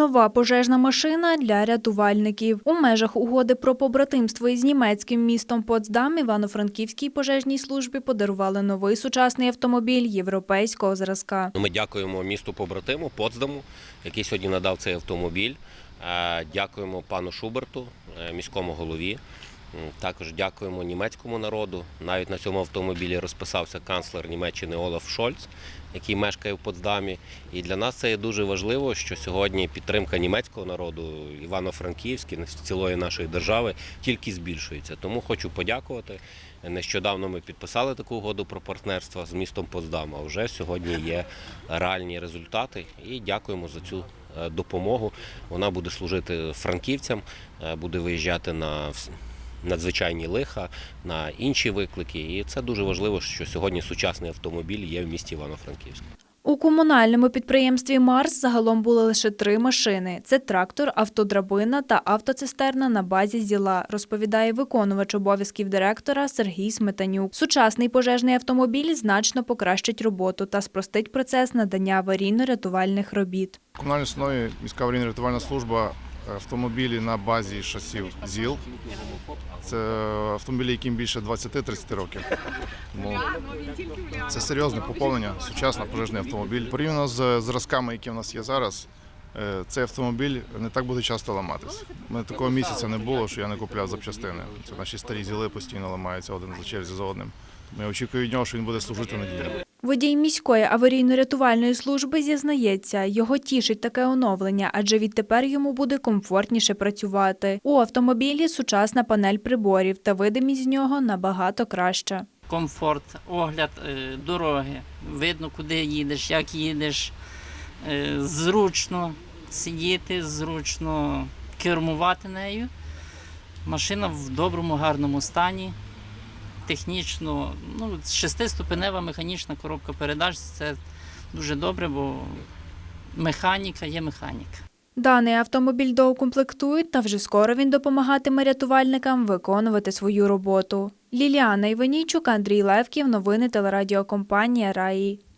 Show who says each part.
Speaker 1: Нова пожежна машина для рятувальників. У межах угоди про побратимство із німецьким містом Потсдам Івано-Франківській пожежній службі подарували новий сучасний автомобіль європейського зразка.
Speaker 2: Ми дякуємо місту побратиму Потсдаму, який сьогодні надав цей автомобіль. Е, Дякуємо пану Шуберту, е, міському голові. Також дякуємо німецькому народу. Навіть на цьому автомобілі розписався канцлер Німеччини Олаф Шольц, який мешкає в Потсдамі. І для нас це є дуже важливо, що сьогодні підтримка німецького народу, Івано-Франківський, цілої нашої держави тільки збільшується. Тому хочу подякувати. Нещодавно ми підписали таку угоду про партнерство з містом Потсдам, а вже сьогодні є реальні результати. І дякуємо за цю е, допомогу. Вона буде служити франківцям, е, буде виїжджати на надзвичайні лиха, на інші виклики. І це дуже важливо, що сьогодні сучасний автомобіль є в місті Івано-Франківськ.
Speaker 1: У комунальному підприємстві Марс загалом були лише три машини: це трактор, автодрабина та автоцистерна на базі зіла, розповідає виконувач обов'язків директора Сергій Сметанюк. Сучасний пожежний автомобіль значно покращить роботу та спростить процес надання аварійно-рятувальних робіт.
Speaker 3: В комунальній основі міська аварійна рятувальна служба е, автомобілі на базі шасів ЗІЛ. Це автомобілі, яким більше 20-30 років. Тому це серйозне поповнення, сучасний пожежний автомобіль. Порівняно з зразками, які в нас є зараз, е, цей автомобіль не так буде часто ламатись. У мене такого місяця не було, що я не купляв запчастини. Це наші старі зіли постійно ламаються один за черзі за одним. Я очікую від нього, що він буде служити надійно.
Speaker 1: Водій міської аварійно-рятувальної служби зізнається, його тішить таке оновлення, адже відтепер йому буде комфортніше працювати. У автомобілі сучасна панель приборів та видимість з нього набагато краща.
Speaker 4: комфорт, огляд е, дороги. Видно, куди їдеш, як їдеш. Е, Зручно сидіти, зручно кермувати нею. Машина в доброму, гарному стані. Технічно, ну, шестиступенева механічна коробка передач це дуже добре, бо механіка є механіка.
Speaker 1: Даний автомобіль доукомплектують, та вже скоро він допомагатиме рятувальникам виконувати свою роботу. Ліліана Іванійчук, Андрій Левків. Новини телерадіокомпанія Раї.